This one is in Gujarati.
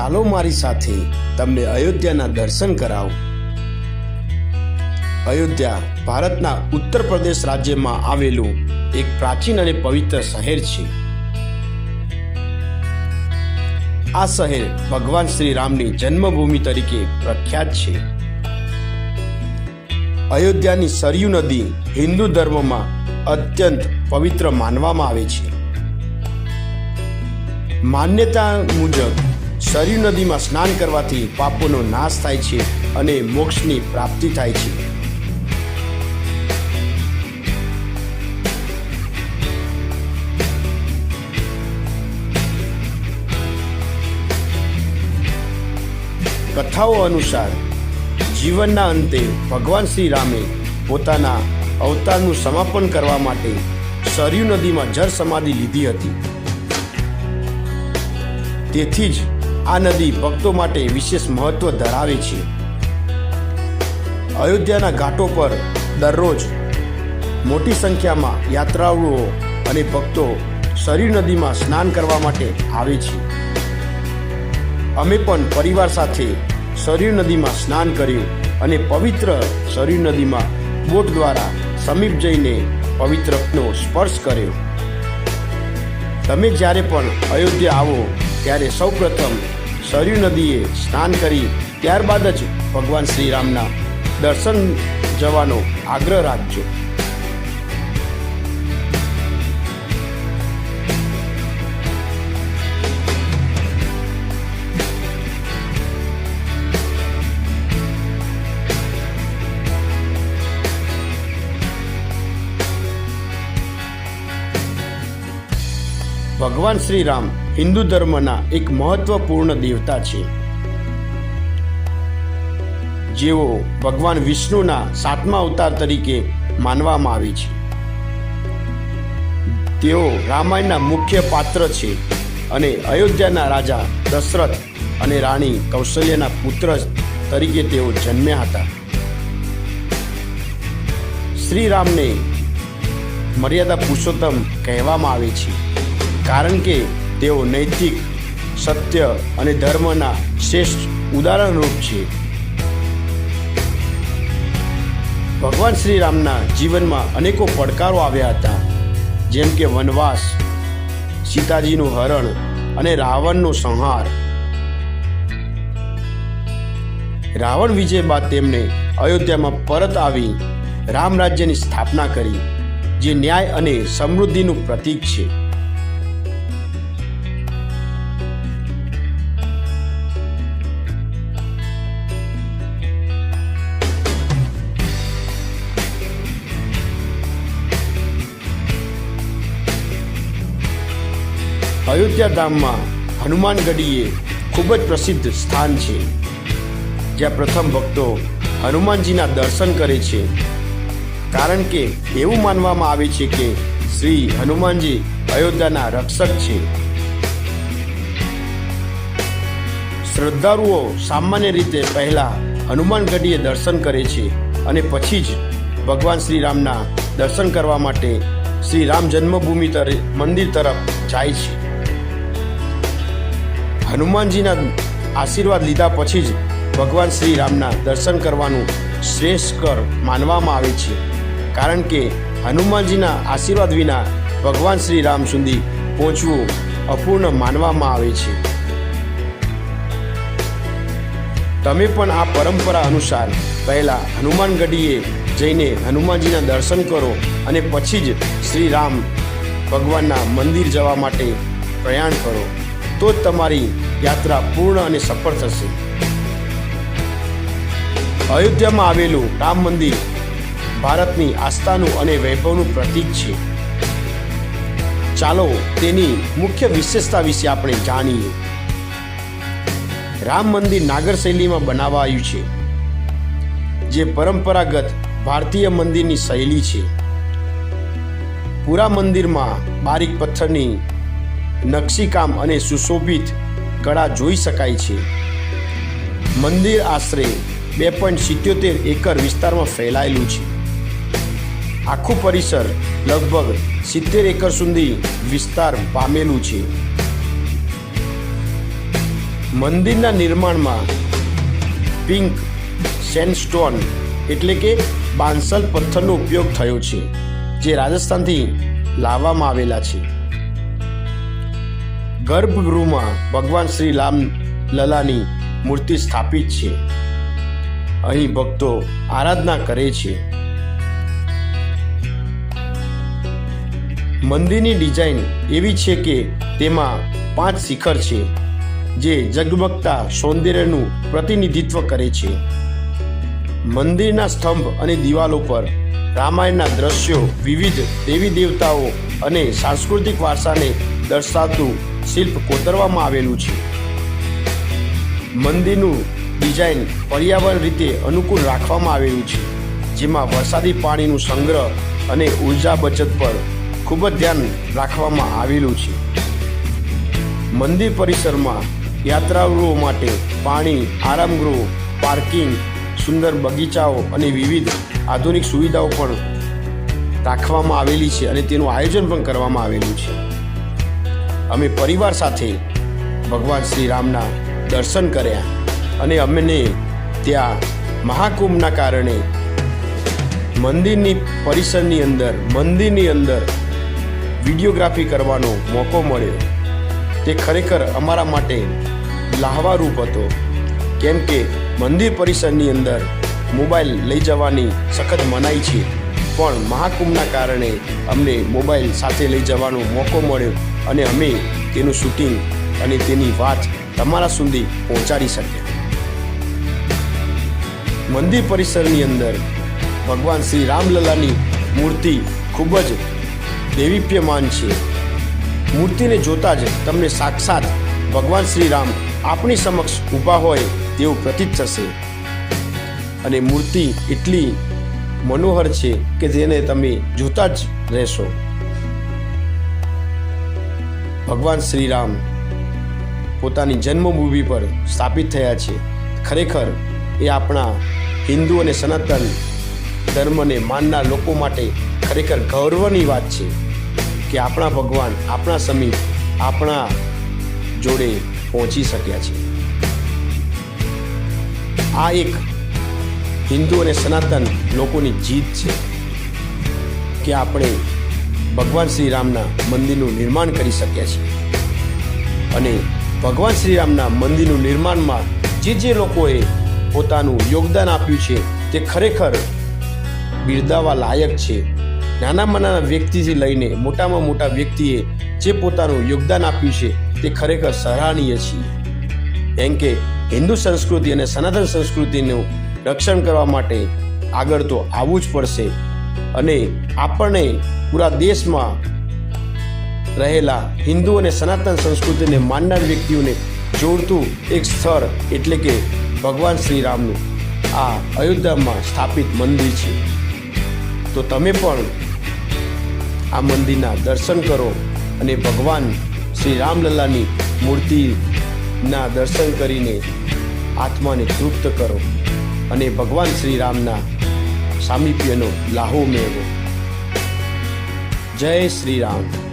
ચાલો મારી સાથે તમને અયોધ્યાના દર્શન કરાવું. અયોધ્યા ભારતના ઉત્તર પ્રદેશ રાજ્યમાં આવેલું એક પ્રાચીન અને પવિત્ર શહેર છે. આ શહેર ભગવાન શ્રી રામની જન્મભૂમિ તરીકે પ્રખ્યાત છે. અયોધ્યાની સરયુ નદી હિન્દુ ધર્મમાં અત્યંત પવિત્ર માનવામાં આવે છે. માન્યતા મુજબ સરયુ નદીમાં સ્નાન કરવાથી પાપોનો નાશ થાય છે અને મોક્ષની પ્રાપ્તિ થાય છે. કથાઓ અનુસાર જીવનના અંતે ભગવાન શ્રી રામે પોતાના અવતારનું સમાપન કરવા માટે સરયુ નદીમાં જળ સમાધિ લીધી હતી. તેથી જ આ નદી ભક્તો માટે વિશેષ મહત્વ ધરાવે છે. અયોધ્યાના ઘાટો પર દરરોજ મોટી સંખ્યામાં યાત્રાળુઓ અને ભક્તો સરયુ નદીમાં સ્નાન કરવા માટે આવે છે. અમે પણ પરિવાર સાથે સરયુ નદીમાં સ્નાન કર્યું અને પવિત્ર સરયુ નદીમાં બોટ દ્વારા સમીપ જઈને પવિત્રનો સ્પર્શ કર્યો. તમે જ્યારે પણ અયોધ્યા આવો ત્યારે સૌપ્રથમ સરયુ નદીએ સ્નાન કરી ત્યારબાદ જ ભગવાન શ્રીરામના દર્શન જવાનો આગ્રહ રાખજો ભગવાન શ્રી રામ હિન્દુ ધર્મના એક મહત્વપૂર્ણ દેવતા છે. જેઓ ભગવાન વિષ્ણુના સાતમા અવતાર તરીકે માનવામાં આવે છે. તેઓ રામાયણના મુખ્ય પાત્ર છે અને અયોધ્યાના રાજા દશરથ અને રાણી કૌશલ્યના પુત્ર તરીકે તેઓ જન્મ્યા હતા. શ્રી રામને મર્યાદા પુરુષોત્તમ કહેવામાં આવે છે. કારણ કે તેઓ નૈતિક, સત્ય અને ધર્મના શ્રેષ્ઠ ઉદાહરણરૂપ છે. ભગવાન શ્રી રામના જીવનમાં અનેકો પડકારો આવ્યા હતા, જેમ કે વનવાસ, સીતાજીનું હરણ અને રાવણનો સંહાર. રાવણ વિજય બાદ તેમણે અયોધ્યામાં પરત આવી રામ રાજ્યની સ્થાપના કરી, જે ન્યાય અને સમૃદ્ધિનું પ્રતીક છે. અયોધ્યા હનુમાનગઢી હનુમાનગઢીએ ખૂબ જ પ્રસિદ્ધ સ્થાન છે, જ્યાં પ્રથમ ભક્તો હનુમાનજીના દર્શન કરે છે. કારણ કે એવું માનવામાં આવે છે કે શ્રી હનુમાનજી અયોધ્યાના રક્ષક છે. શ્રદ્ધાળુઓ સામાન્ય રીતે પહેલા હનુમાનગઢીએ દર્શન કરે છે અને પછી જ ભગવાન શ્રી રામના દર્શન કરવા માટે શ્રી રામ જન્મભૂમિ મંદિર તરફ જાય છે. હનુમાનજીના આશીર્વાદ લીધા પછી જ ભગવાન શ્રી રામના દર્શન કરવાનું શ્રેષ્ઠ કર માનવામાં આવે છે. કારણ કે હનુમાનજીના આશીર્વાદ વિના ભગવાન શ્રી રામ સુધી પહોંચવું અપૂર્ણ માનવામાં આવે છે. તમે પણ આ પરંપરા અનુસાર પહેલાં હનુમાનગઢીએ જઈને હનુમાનજીના દર્શન કરો અને પછી જ શ્રી રામ ભગવાનના મંદિર જવા માટે પ્રયાણ કરો. તો જ તમારી યાત્રા પૂર્ણ અને સફળ થશે. અયોધ્યામાં આવેલું રામ મંદિર ભારતની આસ્થાનું અને વૈભવનું પ્રતીક છે. ચાલો તેની મુખ્ય વિશેષતા વિશે આપણે જાણીએ. રામ મંદિર નાગર શૈલીમાં બનાવાયું છે, જે પરંપરાગત ભારતીય મંદિરની શૈલી છે. પૂરા મંદિરમાં બારીક પથ્થરની નકશીકામ અને સુશોભિત કળા જોઈ શકાય છે. મંદિર આશરે બે પોઈન્ટ સિત્યોતેર એકર વિસ્તારમાં ફેલાયેલું છે. આખું પરિસર લગભગ સિત્તેર એકર સુધી વિસ્તાર પામેલું છે. મંદિરના નિર્માણમાં પિંક સેન્ડસ્ટોન એટલે કે બાંસલ પથ્થરનો ઉપયોગ થયો છે, જે રાજસ્થાનથી લાવવામાં આવેલા છે. ગર્ભગૃહમાં ભગવાન શ્રી રામ લલાની મૂર્તિ સ્થાપિત છે. અહીં ભક્તો આરાધના કરે છે. મંદિરની ડિઝાઇન એવી છે કે તેમાં પાંચ શિખર છે, જે જગમગતા સૌંદર્યનું પ્રતિનિધિત્વ કરે છે. મંદિરના સ્તંભ અને દિવાલો પર રામાયણના દ્રશ્યો વિવિધ દેવી દેવતાઓ અને સાંસ્કૃતિક વારસાને દર્શાવતું શિલ્પ કોતરવામાં આવેલું છે. મંદિરનું ડિઝાઇન પર્યાવરણ રીતે અનુકૂળ રાખવામાં આવેલું છે. જેમાં વરસાદી પાણીનું સંગ્રહ અને ઊર્જા બચત પર ખૂબ જ ધ્યાન રાખવામાં આવેલું છે. મંદિર પરિસરમાં યાત્રાળુઓ માટે પાણી, આરામગૃહ, પાર્કિંગ, સુંદર બગીચાઓ અને વિવિધ આધુનિક સુવિધાઓ પણ રાખવામાં આવેલી છે અને તેનું આયોજન પણ કરવામાં આવેલું છે. અમે પરિવાર સાથે ભગવાન શ્રી રામના દર્શન કર્યા અને અમને ત્યાં મહાકુંભના કારણે મંદિરની પરિસરની અંદર, મંદિરની અંદર વિડીયોગ્રાફી કરવાનો મોકો મળ્યો. તે ખરેખર અમારા માટે લાહવારૂપ હતો, કેમ કે મંદિર પરિસરની અંદર મોબાઈલ લઈ જવાની સખત મનાઈ છે. પણ મહાકુંભના કારણે અમને મોબાઈલ સાથે લઈ જવાનો મોકો મળ્યો. અને અમે તેનું શૂટિંગ અને તેની વાત તમારા સુધી પહોંચાડી શક્યા મંદિર પરિસરની અંદર ભગવાન શ્રી રામલલાની મૂર્તિ ખૂબ જ દેવીપ્યમાન છે. મૂર્તિને જોતા જ તમને સાક્ષાત ભગવાન શ્રી રામ આપણી સમક્ષ ઊભા હોય તેવું પ્રતીત થશે. અને મૂર્તિ એટલી મનોહર છે કે જેને તમે જોતા જ રહેશો. ભગવાન શ્રી રામ પોતાની જન્મભૂમિ પર સ્થાપિત થયા છે. ખરેખર એ આપણા હિન્દુ અને સનાતન ધર્મને માનનાર લોકો માટે ખરેખર ગૌરવની વાત છે કે આપણા ભગવાન આપણા સમીપ આપણા જોડે પહોંચી શક્યા છે. આ એક હિન્દુ અને સનાતન લોકોની જીત છે કે આપણે ભગવાન શ્રી રામના મંદિરનું નિર્માણ કરી શક્યા છીએ અને ભગવાન શ્રી રામના મંદિરનું નિર્માણમાં જે જે લોકોએ પોતાનું યોગદાન આપ્યું છે, તે ખરેખર બિરદાવા લાયક છે. નાનામાં નાના વ્યક્તિથી લઈને મોટામાં મોટા વ્યક્તિએ જે પોતાનું યોગદાન આપ્યું છે, તે ખરેખર સરાહનીય છે. કેમ કે હિન્દુ સંસ્કૃતિ અને સનાતન સંસ્કૃતિનું રક્ષણ કરવા માટે આગળ તો આવવું જ પડશે. અને આપણને પૂરા દેશમાં રહેલા હિન્દુ અને સનાતન સંસ્કૃતિને માનનાર વ્યક્તિઓને જોડતું એક સ્થળ એટલે કે ભગવાન શ્રી રામનું આ અયોધ્યામાં સ્થાપિત મંદિર છે. તો તમે પણ આ મંદિરના દર્શન કરો અને ભગવાન શ્રી રામલલ્લાની મૂર્તિના દર્શન કરીને આત્માને તૃપ્ત કરો અને ભગવાન શ્રી રામના સામીપ્યનો લાહો મેળવો. જય શ્રી રામ